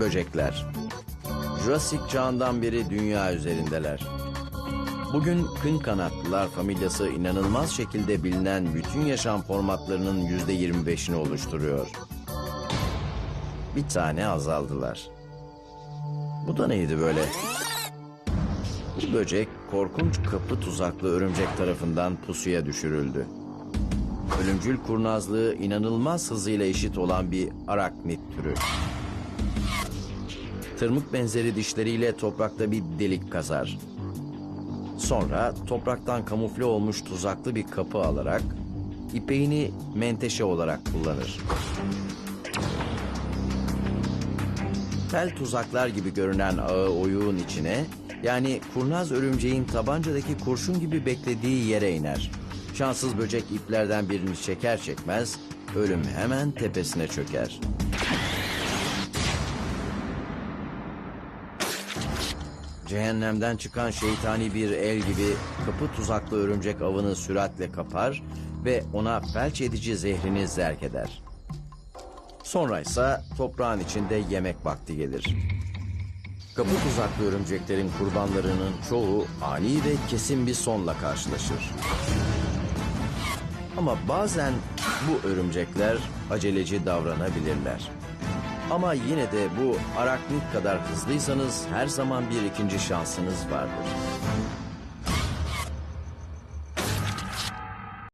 Böcekler. Jurassic çağından beri dünya üzerindeler. Bugün kın kanatlılar familyası inanılmaz şekilde bilinen bütün yaşam formatlarının yüzde 25'ini oluşturuyor. Bir tane azaldılar. Bu da neydi böyle? Bu böcek korkunç kapı tuzaklı örümcek tarafından pusuya düşürüldü. Ölümcül kurnazlığı inanılmaz hızıyla eşit olan bir araknit türü. Tırmık benzeri dişleriyle toprakta bir delik kazar. Sonra topraktan kamufle olmuş tuzaklı bir kapı alarak ipeğini menteşe olarak kullanır. Tel tuzaklar gibi görünen ağı oyuğun içine yani kurnaz örümceğin tabancadaki kurşun gibi beklediği yere iner. Şanssız böcek iplerden birini çeker çekmez ölüm hemen tepesine çöker. Cehennemden çıkan şeytani bir el gibi kapı tuzaklı örümcek avını süratle kapar ve ona felç edici zehrini zerk eder. Sonra ise toprağın içinde yemek vakti gelir. Kapı tuzaklı örümceklerin kurbanlarının çoğu ani ve kesin bir sonla karşılaşır. Ama bazen bu örümcekler aceleci davranabilirler. Ama yine de bu araknit kadar hızlıysanız her zaman bir ikinci şansınız vardır.